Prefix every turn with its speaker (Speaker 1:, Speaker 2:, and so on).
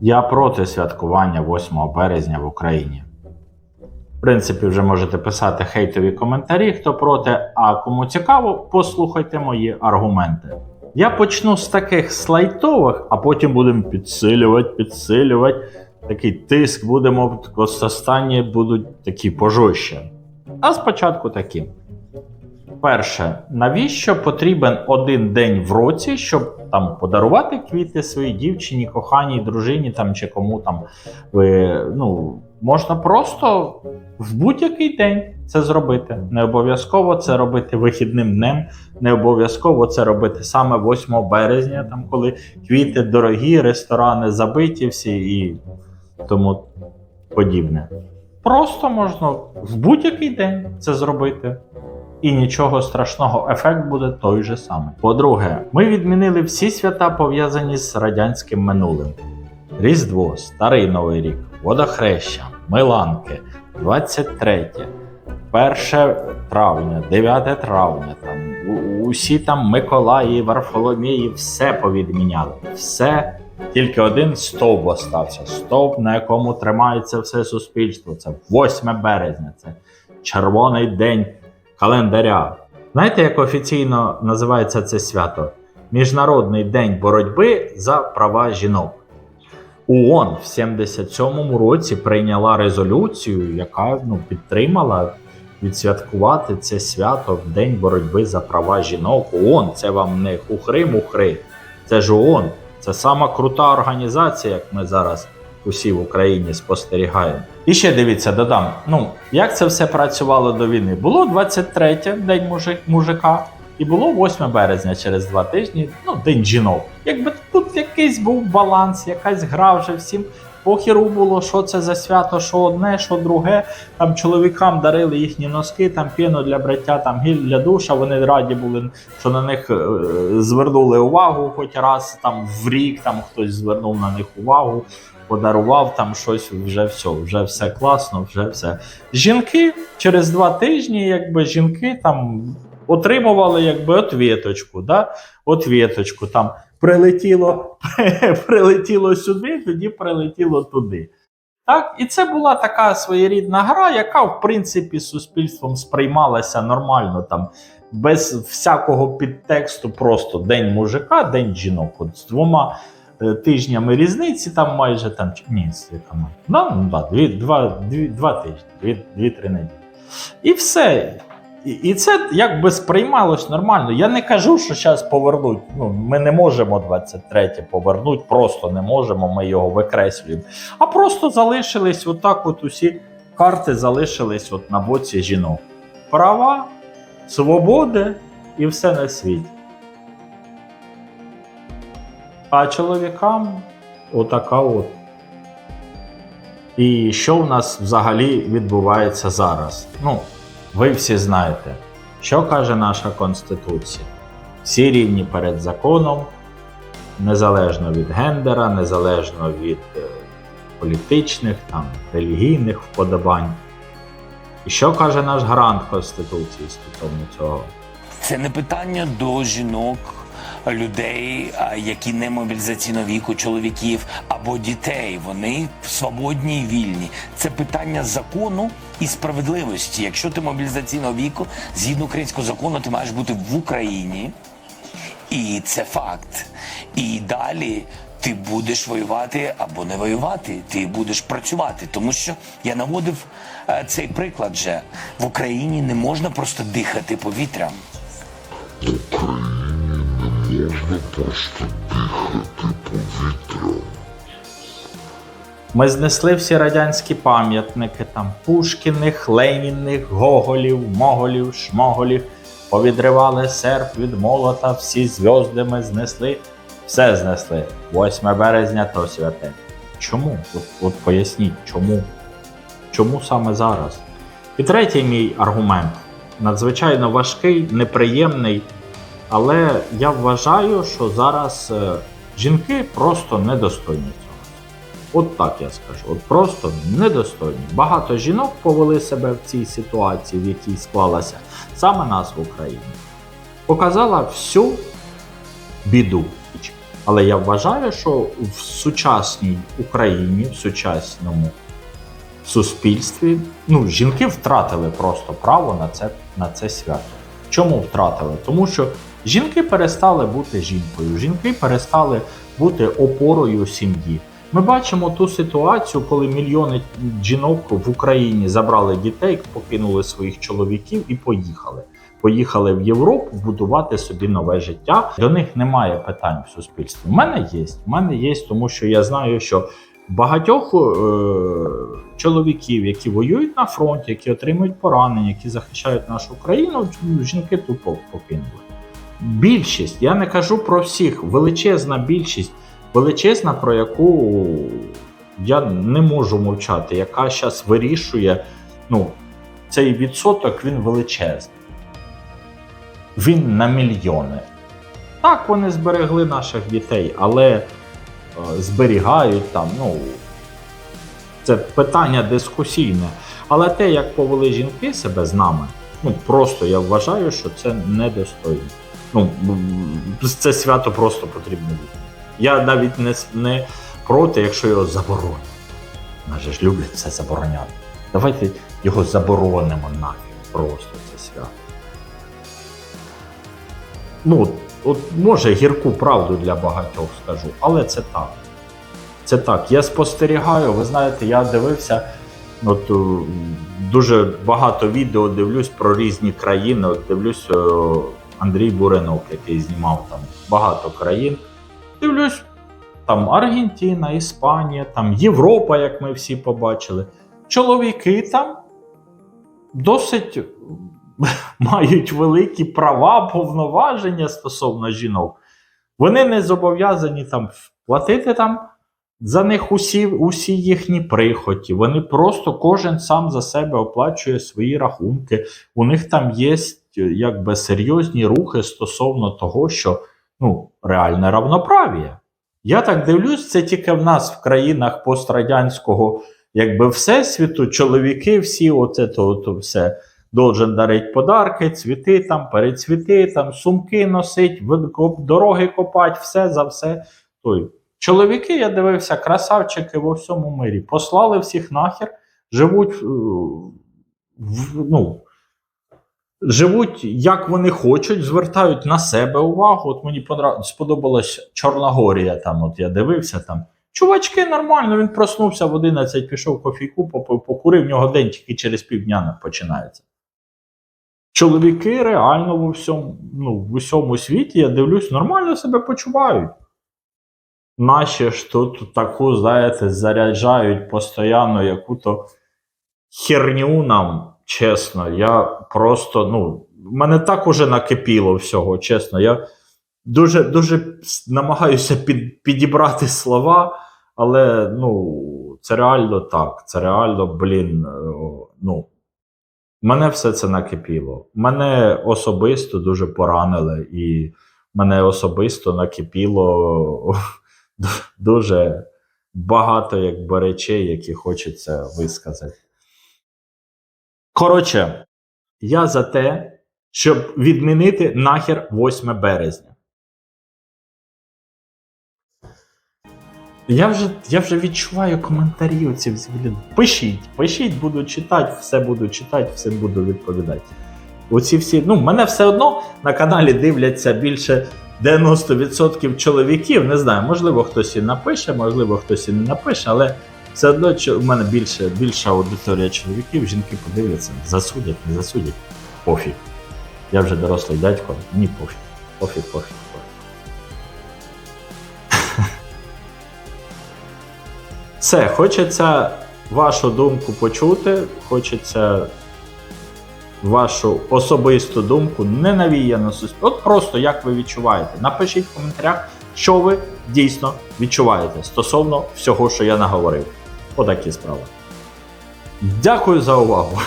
Speaker 1: Я проти святкування 8 березня в Україні. В принципі, вже можете писати хейтові коментарі, хто проти, а кому цікаво, послухайте мої аргументи. Я почну з таких слайтових, а потім будемо підсилювати, підсилювати. Такий тиск будемо, останні будуть такі пожорстче. А спочатку такі. Перше, навіщо потрібен один день в році, щоб там подарувати квіти своїй дівчині, коханій, дружині там чи кому там ви ну можна просто в будь-який день це зробити. Не обов'язково це робити вихідним днем, не обов'язково це робити саме 8 березня, там коли квіти дорогі, ресторани забиті всі і тому подібне. Просто можна в будь-який день це зробити. І нічого страшного, ефект буде той же самий. По-друге, ми відмінили всі свята пов'язані з радянським минулим: Різдво, Старий Новий рік, Водохреща, Миланки, 23, 1 травня, 9 травня, там усі там Миколаї, Варфоломії, все повідміняли. Все. Тільки один стовп остався. Стовп, на якому тримається все суспільство. Це 8 березня, це червоний день календаря. Знаєте, як офіційно називається це свято? Міжнародний день боротьби за права жінок. ООН в 77-му році прийняла резолюцію, яка ну, підтримала відсвяткувати це свято в День боротьби за права жінок. ООН це вам не хухри-мухри, це ж ООН. Це сама крута організація, як ми зараз усі в Україні спостерігаємо. І ще дивіться, додам. Ну, як це все працювало до війни? Було 23 день мужик, мужика, і було 8 березня через два тижні, ну, день жінок. Якби тут якийсь був баланс, якась гра вже всім. Похіру було, що це за свято, що одне, що друге. Там чоловікам дарили їхні носки, там піну для браття, там гіль для душа. Вони раді були, що на них е, звернули увагу хоч раз там в рік, там хтось звернув на них увагу, подарував там щось, вже все, вже все класно, вже все. Жінки через два тижні, якби жінки там отримували якби отвіточку, да? отвіточку там. Прилетіло, прилетіло сюди, тоді прилетіло туди. Так, і це була така своєрідна гра, яка, в принципі, суспільством сприймалася нормально, там, без всякого підтексту, просто день мужика, день жінок. От з двома тижнями різниці, там майже там ні, там, ну, да, дві, два, дві, два тижні, дві, дві-три неділі. І все. І, і це якби сприймалось нормально. Я не кажу, що зараз повернуть. Ну, ми не можемо 23 повернути, просто не можемо, ми його викреслюємо. А просто залишились отак, от усі карти залишились от на боці жінок. Права, свободи і все на світі. А чоловікам отака от. І що в нас взагалі відбувається зараз? Ну, ви всі знаєте, що каже наша Конституція. Всі рівні перед законом, незалежно від гендера, незалежно від е, політичних, там, релігійних вподобань. І що каже наш гарант Конституції стосовно цього?
Speaker 2: Це не питання до жінок, людей, які не мобілізаційного віку, чоловіків або дітей. Вони свободні і вільні. Це питання закону і справедливості. Якщо ти мобілізаційного віку, згідно українського закону, ти маєш бути в Україні. І це факт. І далі ти будеш воювати або не воювати, ти будеш працювати. Тому що я наводив е, цей приклад же в Україні не можна просто дихати повітрям.
Speaker 3: Можна просто дихати повітрям.
Speaker 1: Ми знесли всі радянські пам'ятники, там Пушкіних, Леніних, Гоголів, Моголів, Шмоголів. Повідривали серп від молота, всі зв'язки ми знесли, все знесли. 8 березня то святе. Чому? От, от поясніть, чому? Чому саме зараз? І третій мій аргумент надзвичайно важкий, неприємний, але я вважаю, що зараз е, жінки просто недостойні цього. От так я скажу. От просто недостойні. Багато жінок повели себе в цій ситуації, в якій склалася саме нас в Україні. Показала всю біду. Але я вважаю, що в сучасній Україні, в сучасному суспільстві, ну, жінки втратили просто право на це, на це свято. Чому втратили? Тому що жінки перестали бути жінкою, жінки перестали бути опорою сім'ї. Ми бачимо ту ситуацію, коли мільйони жінок в Україні забрали дітей, покинули своїх чоловіків і поїхали. Поїхали в Європу будувати собі нове життя. До них немає питань в суспільстві. У мене є. У мене є, тому що я знаю, що багатьох е- чоловіків, які воюють на фронті, які отримують поранення, які захищають нашу країну, жінки тупо покинули. Більшість, я не кажу про всіх, величезна більшість, величезна, про яку я не можу мовчати, яка зараз вирішує, ну, цей відсоток він величезний. Він на мільйони. Так, вони зберегли наших дітей, але е, зберігають там, ну, це питання дискусійне. Але те, як повели жінки себе з нами, ну просто я вважаю, що це недостойно. Ну, це свято просто потрібно бути. Я навіть не, не проти, якщо його заборонять. Нас ж люблять все забороняти. Давайте його заборонимо нафіг просто це свято. Ну, от, от може гірку правду для багатьох скажу, але це так. Це так. Я спостерігаю, ви знаєте, я дивився. От е, дуже багато відео дивлюсь про різні країни. От дивлюсь е, Андрій Буренок, який знімав там багато країн. Дивлюсь, там Аргентина, Іспанія, там Європа, як ми всі побачили. Чоловіки там досить мають великі права, повноваження стосовно жінок. Вони не зобов'язані там платити там за них усі, усі їхні прихоті. Вони просто кожен сам за себе оплачує свої рахунки. У них там є якби серйозні рухи стосовно того, що ну, реальне равноправ'я. Я так дивлюсь, це тільки в нас в країнах пострадянського якби всесвіту, чоловіки всі, оце то, то все. Должен дарить подарки, цвіти там, перецвіти, там, сумки носить, дороги копать, все за все. Той. Чоловіки, я дивився, красавчики во всьому мирі. Послали всіх нахер, живуть, е, ну, живуть як вони хочуть, звертають на себе увагу. От мені сподобалась Чорногорія. Там, от я дивився там. Чувачки, нормально, він проснувся в 11, пішов кофійку, покурив, в нього день тільки через півдня починається. Чоловіки реально в усьому, ну, в усьому світі, я дивлюсь, нормально себе почувають. Наші ж тут таку, знаєте, заряджають постійно яку-то херню нам, чесно. Я просто, ну, мене так уже накипіло всього, чесно. Я дуже, дуже намагаюся під, підібрати слова, але ну, це реально так. Це реально, блін, ну. Мене все це накипіло. Мене особисто дуже поранили, і мене особисто накипіло дуже багато якби, речей, які хочеться висказати. Коротше, я за те, щоб відмінити нахер 8 березня. Я вже, я вже відчуваю коментарі оці взагалі. Пишіть, пишіть, буду читати, все буду читати, все буду відповідати. Оці всі, ну, мене все одно на каналі дивляться більше 90% чоловіків. Не знаю, можливо, хтось і напише, можливо, хтось і не напише, але все одно в мене більше, більша аудиторія чоловіків, жінки подивляться, засудять, не засудять. Пофіг. Я вже дорослий дядько, мені пофіг. Пофіг, пофіг, пофіг. Все, хочеться вашу думку почути, хочеться вашу особисту думку, не навіяно суспільство. От просто як ви відчуваєте. Напишіть в коментарях, що ви дійсно відчуваєте стосовно всього, що я наговорив. Отакі справи. Дякую за увагу.